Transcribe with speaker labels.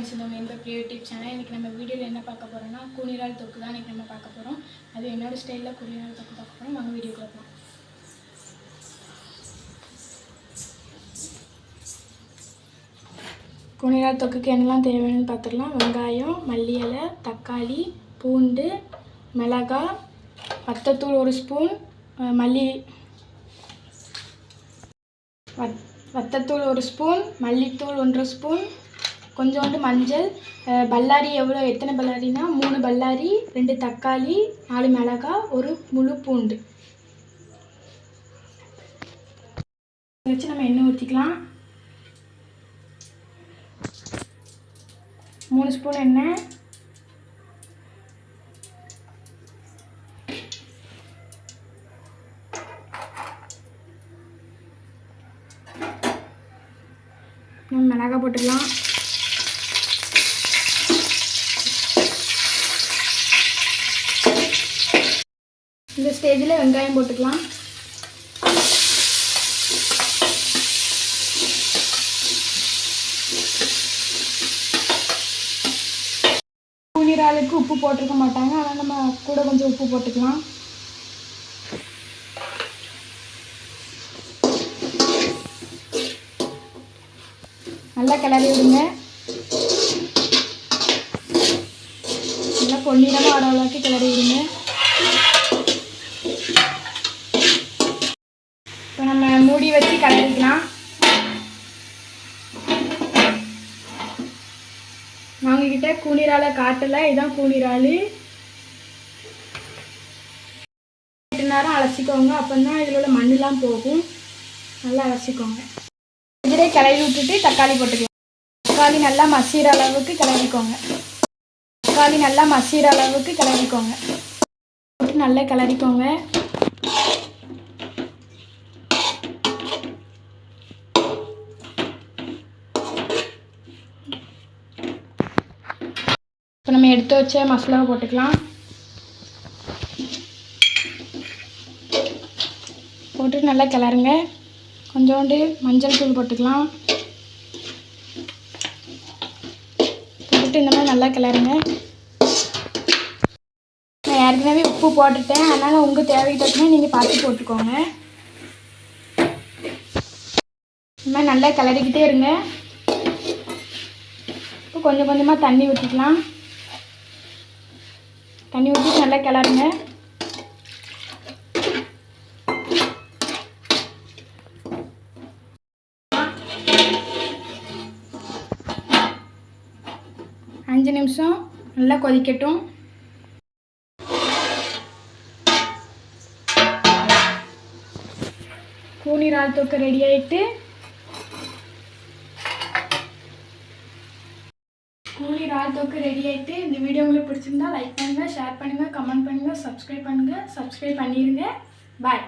Speaker 1: Friends இந்த main YouTube channel இன்றைக்கி நம்ம வீடியோவில் என்ன பார்க்க போகிறோம்னா கூனிரால் தொக்கு தான் இன்றைக்கி நம்ம பார்க்க போகிறோம் அது என்னோட ஸ்டைலில் குனிரால் தொக்கு பார்க்க போகிறோம் வாங்க வீடியோக்குள்ள போகிறோம் குனிரால் தொக்குக்கு என்னெல்லாம் தேவைன்னு பார்த்துடலாம். வெங்காயம் மல்லி இலை தக்காளி பூண்டு மிளகாய் வத்தத்தூள் ஒரு ஸ்பூன் மல்லி வத் வத்தத்தூள் ஒரு ஸ்பூன் மல்லித்தூள் ஒன்றரை ஸ்பூன் கொஞ்சோண்டு மஞ்சள் பல்லாரி எவ்வளோ எத்தனை பல்லாரினா மூணு பல்லாரி ரெண்டு தக்காளி நாலு மிளகாய் ஒரு முழு பூண்டு. வச்சு நம்ம எண்ணெய் ஊற்றிக்கலாம் மூணு ஸ்பூன் எண்ணெய். நம்ம மிளகாய் போட்டுக்கலாம். ஸ்டேஜில் வெங்காயம் போட்டுக்கலாம். கூனிராலுக்கு உப்பு போட்டிருக்க மாட்டாங்க. ஆனால் நம்ம கூட கொஞ்சம் உப்பு போட்டுக்கலாம். நல்லா கிளறி விடுங்க. நல்லா பொன்னிறமாக வர அளவுக்கு கிளறி விடுங்க. நாங்கக்கிட்ட கூனிராலை காட்டலை இதுதான் கூனிரால் எட்டு நேரம் அலசிக்கோங்க அப்போ தான் இதில் உள்ள மண்ணெலாம் போகும். நல்லா அலசிக்கோங்க. இதிலே கிளறி விட்டுட்டு தக்காளி போட்டுக்கலாம். தக்காளி நல்லா மசீர அளவுக்கு கிளறிக்கோங்க. தக்காளி நல்லா மசீர அளவுக்கு கிளறிக்கோங்க. போட்டு நல்லா கிளறிக்கோங்க. நம்ம எடுத்து வச்ச மசாலாவை போட்டுக்கலாம். போட்டு நல்லா கிளறுங்க. கொஞ்சோண்டு மஞ்சள் தூள் போட்டுக்கலாம். போட்டு இந்த மாதிரி நல்லா கிளறுங்க. நான் ஏற்கனவே உப்பு போட்டுட்டேன். அதனால் உங்கள் தேவைக்கு தக்கன நீங்கள் பார்த்து போட்டுக்கோங்க. இந்த மாதிரி நல்லா கிளறிக்கிட்டே இருங்க. இப்போ கொஞ்சம் கொஞ்சமாக தண்ணி ஊற்றிக்கலாம் தண்ணி ஊற்றி நல்லா கிளறுங்க. அஞ்சு நிமிஷம் நல்லா கொதிக்கட்டும். கூனி இறால் தொக்கு ரெடி ஆகிட்டு கூலி இறால் ரெடி ஆகிட்டு இந்த வீடியோ உங்களுக்கு பிடிச்சிருந்தா லைக் பண்ணுங்கள் ஷேர் பண்ணுங்கள் கமெண்ட் பண்ணுங்கள் சப்ஸ்கிரைப் பண்ணுங்கள் சப்ஸ்கிரைப் பண்ணிடுங்க பாய்